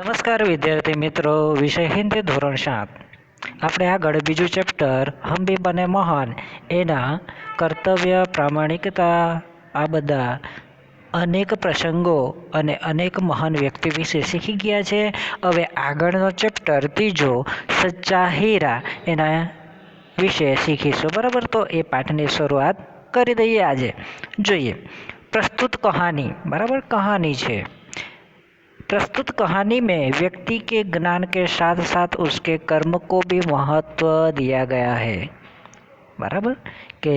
નમસ્કાર વિદ્યાર્થી મિત્રો, વિષય હિન્દી ધોરણ સાત. આપણે આગળ બીજું ચેપ્ટર હમ બને મહાન, એના કર્તવ્ય, પ્રામાણિકતા, આ બધા અનેક પ્રસંગો અને અનેક મહાન વ્યક્તિ વિશે શીખી ગયા છે. હવે આગળનો ચેપ્ટર, ત્રીજો, સચ્ચા હીરા, એના વિશે શીખીશું. બરાબર? તો એ પાઠની શરૂઆત કરી દઈએ આજે. જોઈએ. પ્રસ્તુત કહાની. બરાબર? કહાની છે. प्रस्तुत कहानी में व्यक्ति के ज्ञान के साथ साथ उसके कर्म को भी महत्व दिया गया है બરાબર કે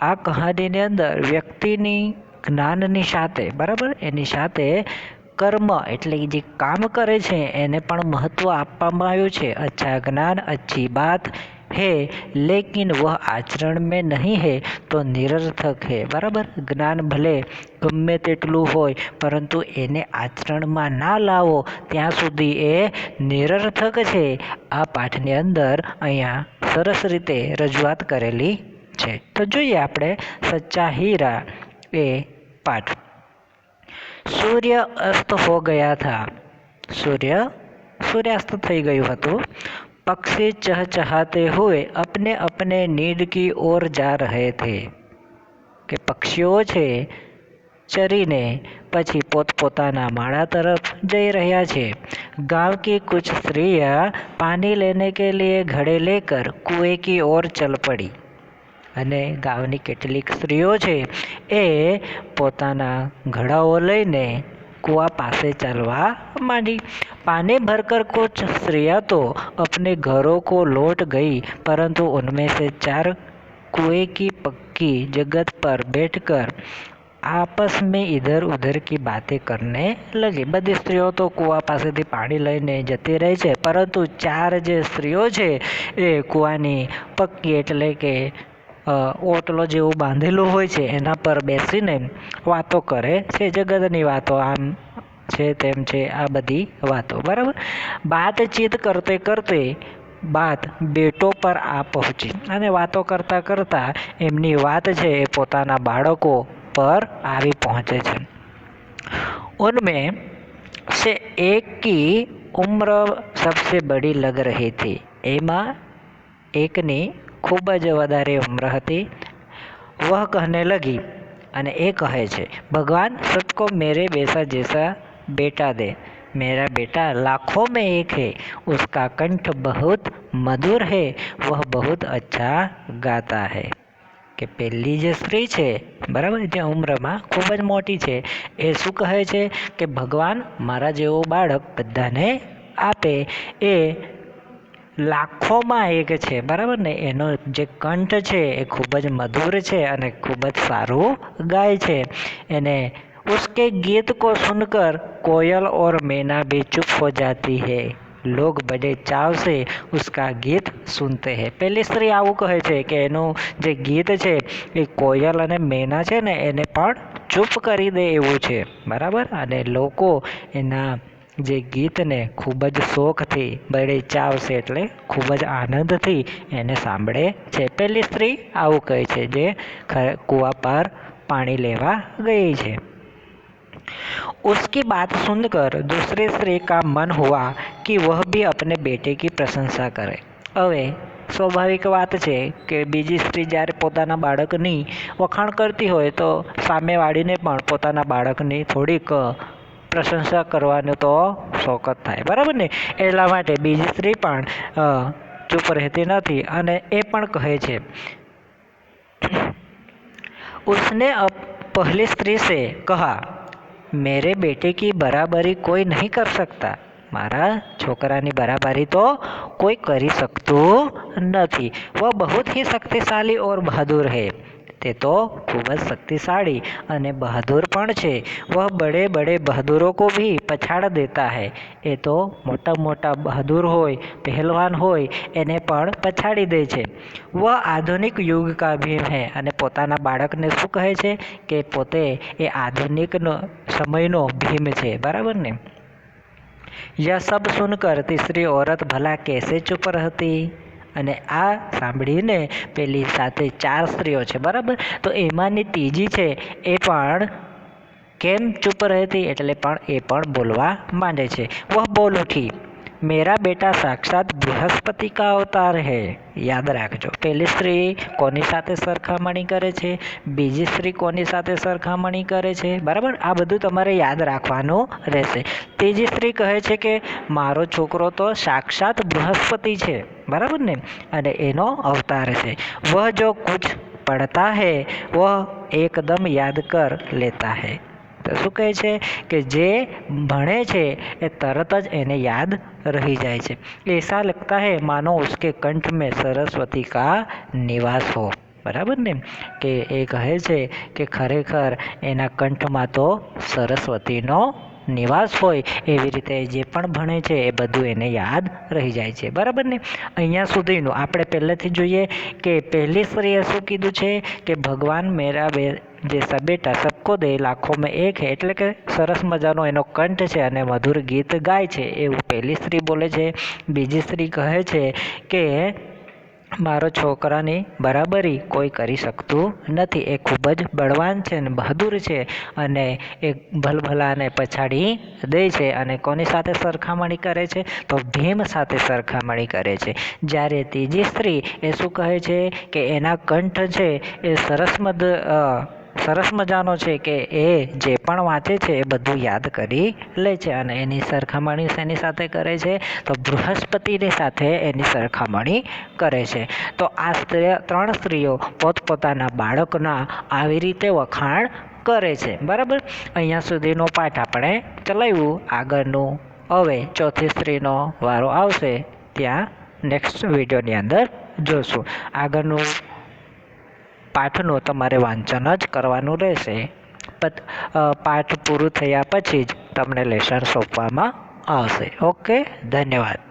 આ કહાનીની અંદર વ્યક્તિની જ્ઞાનની સાથે બરાબર એની સાથે કર્મ એટલે જે કામ કરે છે એને પણ મહત્ત્વ આપવામાં આવ્યું છે અચ્છા જ્ઞાન અચ્છી બાત है लेकिन वह आचरण में नहीं है તો નિરર્થક છે બરાબર જ્ઞાન ભલે ગમે તેટલું હોય પરંતુ એને આચરણમાં ના લાવો ત્યાં સુધી એ નિરર્થક છે આ પાઠની અંદર અહીંયા સરસ રીતે રજૂઆત કરેલી છે તો જોઈએ આપણે સચ્ચા હીરા એ પાઠ સૂર્ય અસ્ત હો ગયા થા સૂર્ય સૂર્યાસ્ત થઈ ગયું હતું पक्षी चहचहाते हुए अपने अपने नीड की ओर जा रहे थे કે પક્ષીઓ છે ચરીને પછી પોતપોતાના માળા તરફ જઈ રહ્યા છે गांव की कुछ स्त्रियां पानी लेने के लिए घड़े लेकर कुएं की ओर चल पड़ी અને ગામની કેટલીક સ્ત્રીઓ છે એ પોતાના ઘડાઓ લઈને कुआ पासे चलवा માંડી पानी भरकर कुछ स्त्रियां तो अपने घरों को लौट गई परंतु उनमें से चार कुएं की पक्की जगत पर बैठकर આપસ મેં ઇધર ઉધર કી બાતે કરને લગી બધી સ્ત્રીઓ તો કૂવા પાસેથી પાણી લઈને જતી રહી છે પરંતુ ચાર જે સ્ત્રીઓ છે એ કૂવાની પક્કી એટલે કે ઓટલો જેવું બાંધેલું હોય છે, એના પર બેસીને વાતો કરે છે, જગતની વાતો આમ છે, તેમ છે, આ બધી વાતો. બરાબર? વાતચીત કરતે કરતે બાદ બેટો પર આ પહોંચી. અને વાતો કરતાં કરતાં એમની વાત છે, એ પોતાના બાળકો પર આવી પહોંચે છે. ઉનમેં સે એક કી ઉમ્ર સબસે બડી લગ રહી હતી એમાં એકની ખૂબ જ વધારે ઉમ્ર હતી. વહ કહને લગી અને એ કહે છે, ભગવાન સબકો મેરે બેસા જેસા બેટા દે. મેરા બેટા લાખો મેં એક હે. उसका કંઠ बहुत મધુર હે. વહ બહુત અચ્છા ગાતા હે. કે પહેલી જે સ્ત્રી છે, બરાબર, જે ઉમ્રમાં ખૂબ જ મોટી છે, એ શું કહે છે કે, ભગવાન, મારા જેવો બાળક બધાને આપે. એ લાખોમાં એક છે બરાબર ને એનો જે કંઠ છે એ ખૂબ જ મધુર છે અને ખૂબ જ સારું ગાય છે એને उसके गीत को सुनकर कोयल और मैना भी चुप हो जाती है लोग बड़े चाव से उसका ગીત સુનતે હે પહેલી સ્ત્રી આવું કહે છે કે એનું જે ગીત છે એ કોયલ અને મેના છે ને એને પણ ચૂપ કરી દે એવું છે બરાબર અને લોકો એના જે ગીતને ખૂબ જ શોખથી બળે ચાવશે એટલે ખૂબ જ આનંદથી એને સાંભળે છે પહેલી સ્ત્રી આવું કહે છે જે કૂવા પર પાણી લેવા ગઈ છે उसकी बात सुनकर दूसरी स्त्री का मन हुआ कि वह भी अपने बेटे की પ્રશંસા કરે હવે સ્વાભાવિક વાત છે કે બીજી સ્ત્રી જ્યારે પોતાના બાળકની વખાણ કરતી હોય તો સામેવાળીને પણ પોતાના બાળકની થોડીક પ્રશંસા કરવાનો તો શોખ જ થાય બરાબર ને એટલા માટે બીજી સ્ત્રી પણ ચૂપ રહેતી નથી અને એ પણ કહે છે उसने अब पहली स्त्री से कहा मेरे बेटे की बराबरी कोई नहीं कर सकता મારા છોકરાની બરાબરી તો કોઈ કરી શકતું નથી વહ બહુત ही શક્તિશાળી और બહાદુર है તે તો ખૂબ જ શક્તિશાળી અને બહાદુર પણ છે વહ બડે બડે બહાદુરો કો ભી પછાડ દેતા હૈ એ તો મોટા મોટા બહાદુર હોય પહેલવાન હોય એને પણ પછાડી દે છે વહ આધુનિક યુગ કા ભીમ હૈ અને પોતાના બાળકને શું કહે છે કે પોતે એ આધુનિકનો સમયનો ભીમ છે બરાબર ને यह सब सुनकर तीसरी औरत भला कैसे चुप रहती અને આ સાંભળીને પેલી સાથે ચાર સ્ત્રીઓ છે, બરાબર? તો એમાંની ત્રીજી છે, એ પણ કેમ ચૂપ રહેતી? એટલે પણ એ પણ બોલવા માંડે છે. વહ, બોલ ઉઠી. મેરા બેટા સાક્ષાત બૃહસ્પતિ કા અવતાર હે યાદ રાખજો પહેલી સ્ત્રી કોની સાથે સરખામણી કરે છે બીજી સ્ત્રી કોની સાથે સરખામણી કરે છે બરાબર આ બધું તમારે યાદ રાખવાનું રહેશે। ત્રીજી સ્ત્રી કહે છે કે, મારો છોકરો તો સાક્ષાત બૃહસ્પતિ છે. બરાબર ને? અને એનો અવતાર છે। વહ જો કુછ પડતા હે, વહ એકદમ યાદ કર લેતા હૈ। શું કહે છે કે જે ભણે છે એ તરત જ એને યાદ રહી જાય છે ऐसा लगता है मानो उसके कंठ में सरस्वती का નિવાસ હો બરાબર ને કે એ કહે છે કે ખરેખર એના કંઠમાં તો સરસ્વતીનો નિવાસ હોય એવી રીતે જે પણ ભણે છે એ બધું એને યાદ રહી જાય છે બરાબર ને અહીંયા સુધીનું આપણે પહેલેથી જોઈએ કે પહેલી સ્ત્રીએ શું કીધું છે કે ભગવાન મેરા બે જે સબેટા સબકો દે લાખોમાં એક હે, એટલે કે સરસ મજાનો એનો કંઠ છે અને મધુર ગીત ગાય છે. એવું પહેલી સ્ત્રી બોલે છે. બીજી સ્ત્રી કહે છે કે, મારો છોકરાની બરાબરી કોઈ કરી શકતું નથી. એ ખૂબ જ બળવાન છે અને બહાદુર છે અને એ ભલભલાને પછાડી દે છે અને કોની સાથે સરખામણી કરે છે? તો ભીમ સાથે સરખામણી કરે છે. જ્યારે ત્રીજી સ્ત્રી એ શું કહે છે કે, એના કંઠ છે, એ સરસ મદ સરસ મજાનો છે કે એ જે પણ વાંચે છે એ બધું યાદ કરી લે છે અને એની સરખામણી શેની સાથે કરે છે? તો બૃહસ્પતિની સાથે એની સરખામણી કરે છે. તો આ સ્ત્રી, ત્રણ સ્ત્રીઓ પોતપોતાના બાળકના આવી રીતે વખાણ કરે છે. બરાબર? અહીંયા સુધીનો પાઠ આપણે ચલાવ્યું. આગળનું હવે ચોથી સ્ત્રીનો વારો આવશે. ત્યાં નેક્સ્ટ વિડીયોની અંદર જોશું. આગળનું પાઠનું તમારે વાંચન જ કરવાનું રહેશે. પાઠ પૂરું થયા પછી જ તમને લેસન સોંપવામાં આવશે. ઓકે? ધન્યવાદ.